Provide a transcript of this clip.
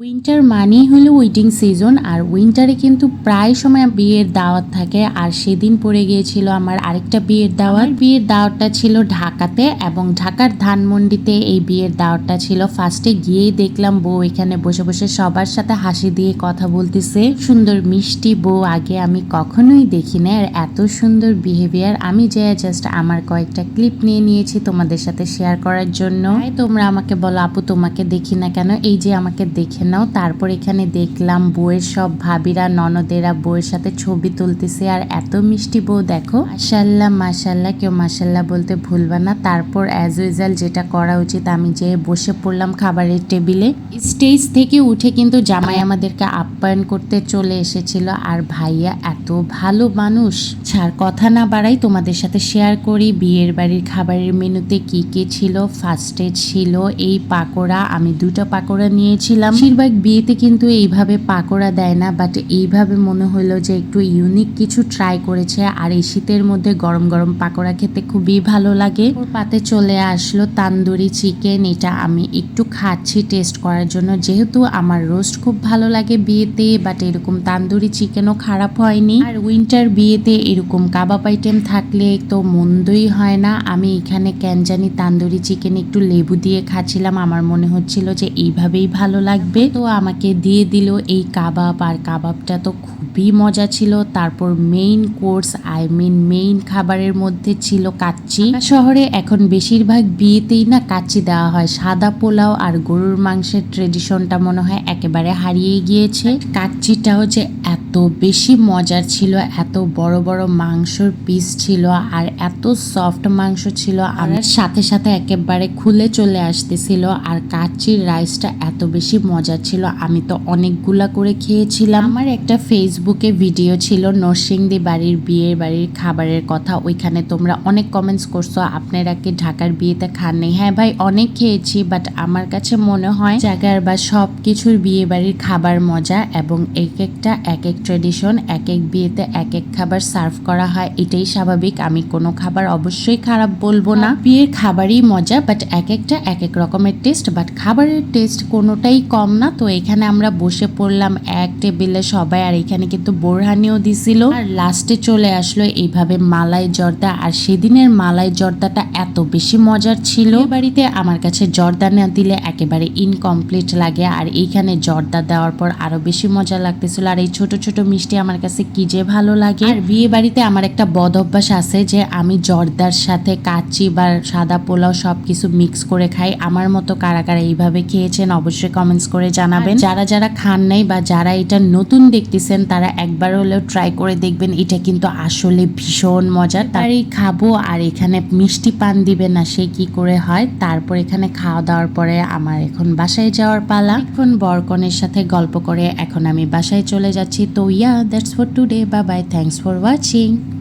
Winter মানেই হলো waiting season আর উইন্টারে কিন্তু প্রায় সময় বিয়ের দাওয়াত থাকে। আর সেদিন পড়ে গিয়েছিল আমার আরেকটা বিয়ের দাওয়াত। বিয়ের দাওয়াতটা ছিল ঢাকাতে এবং ঢাকার ধানমন্ডিতে এই বিয়ের দাওয়াতটা ছিল। ফার্স্টে গিয়েই দেখলাম বউ এখানে বসে বসে সবার সাথে হাসি দিয়ে কথা বলতেছে। সুন্দর মিষ্টি বউ আগে আমি কখনোই দেখি না আর এত সুন্দর বিহেভিয়ার আমি যে জাস্ট আমার কয়েকটা ক্লিপ নিয়ে নিয়েছি তোমাদের সাথে শেয়ার করার জন্য। তোমরা আমাকে বলো আপু তোমাকে দেখি না কেন? এই যে আমাকে দেখে নাও। তারপর এখানে দেখলাম বউয়ের সব ভাবিরা, ননদেরা বউয়ের সাথে ছবি তুলতেছে আর এত মিষ্টি বউ, দেখো। মাসাল্লাহ মাসাল্লাহ কেউ মাসাল্লাহ বলতে ভুলবা না। তারপর অ্যাজ ইউজাল যেটা করা উচিত, আমি যে বসে পড়লাম খাবারের টেবিলে। স্টেজ থেকে উঠে কিন্তু জামাই আমাদেরকে আপ্যায়ন করতে চলে এসেছিল। আর ভাইয়া এত ভালো মানুষ। ছাড় কথা না বাড়াই তোমাদের সাথে শেয়ার করি, বিয়ের বাড়ির খাবারের মেনুতে কি কি ছিল। ফার্স্টে ছিল এই পাকোড়া, আমি দুটো পাকোড়া নিয়েছিলাম। বেশিরভাগ বিয়েতে কিন্তু এইভাবে পাকোড়া দেয় না বাট এইভাবে মনে হলো যে একটু ইউনিক কিছু ট্রাই করেছে। আর এই শীতের মধ্যে গরম গরম পাকোড়া খেতে খুবই ভালো লাগে। পাতে চলে আসলো তান্দুরি চিকেন এটা আমি একটু খাচ্ছি টেস্ট করার জন্য। যেহেতু আমার রোস্ট খুব ভালো লাগে বিয়েতে বাট এরকম তান্দুরি চিকেনও খারাপ হয়নি। আর উইন্টার বিয়েতে এরকম কাবাব আইটেম থাকলে তো মন্দই হয় না। আমি এখানে ক্যানজানি তান্দুরি চিকেন একটু লেবু দিয়ে খাচ্ছিলাম। আমার মনে হচ্ছিল যে এইভাবেই ভালো লাগবে। তো আমাকে দিয়ে দিল এই কাবাব, আর কাবাবটা তো খুবই মজা ছিল। তারপর main course I mean main খাবারের মধ্যে ছিল কাচ্চি। শহরে এখন বেশিরভাগ বিয়েতেই না কাচ্চি দেওয়া হয়। সাদা পোলাও আর গরুর মাংসের ট্রেডিশনটা মনে হয় একেবারে হারিয়ে গিয়েছে। কাচ্চিটাও যে এত বেশি মজার ছিল, এত বড় বড় মাংসর পিস ছিল আর এত সফট মাংস ছিল। আর সাথে সাথে একেবারে খুলে চলে আসতেছিল আর কাচ্চির রাইসটা এত বেশি মজার ছিল। আমি তো অনেকগুলা করে খেয়েছিলাম। আমার একটা ফেসবুকে ভিডিও ছিল নরসিংদী বাড়ির বিয়ের বাড়ির খাবারের কথা। ওইখানে তোমরা অনেক কমেন্টস করছ, আপনারা কি ঢাকার বিয়েতে খান নেই হ্যাঁ ভাই, অনেক খেয়েছি বাট আমার কাছে মনে হয় জায়গার বা সব কিছুর বিয়ে বাড়ির খাবার মজা এবং এক একটা, এক এক ট্রেডিশন এক এক বিয়েতে এক এক খাবার সার্ভ করা হয়, এটাই স্বাভাবিক। আমি কোনো খাবার অবশ্যই খারাপ বলব না। বিয়ের খাবারই মজা বাট এক একটা, এক এক রকমের টেস্ট বাট খাবারের টেস্ট কোনোটাই কম না। তো এখানে আমরা বসে পড়লাম এক টেবিলে সবাই, আর এখানে কিন্তু বোরহানিও দিছিল। আর লাস্টে চলে আসলো এইভাবে মালাই জর্দা, আর সেদিনের মালাই জর্দাটা এত বেশি মজার ছিল। বাড়িতে আমার কাছে জর্দা না দিলে একেবারে ইনকমপ্লিট লাগে, আর এইখানে জর্দা দেওয়ার পর আরও বেশি মজা লাগতেছিল। আর এই ছোট ছোট মিষ্টি আমার কাছে কি যে ভালো লাগে। আর বিয়ে বাড়িতে আমার একটা বদ অভ্যাস আছে যে আমি জর্দার সাথে কাচ্চি বা সাদা পোলাও সবকিছু মিক্স করে খাই। আমার মতো কারা কারা এইভাবে খেয়েছেন অবশ্যই কমেন্টস করে জানাবেন। যারা যারা খান নাই বা যারা এটা নতুন দেখতেছেন তারা একবার হলেও ট্রাই করে দেখবেন এটা কিন্তু আসলে ভীষণ মজার। তারই খাব আর এখানে মিষ্টি পান দিবে না সে কি করে হয়? তারপর এখানে খাওয়া দাওয়ার পরে আমার এখন বাসায় যাওয়ার পালা। এখন বরকনের সাথে গল্প করে এখন আমি বাসায় চলে যাচ্ছি। তো So yeah, that's for today. Bye bye. Thanks for watching.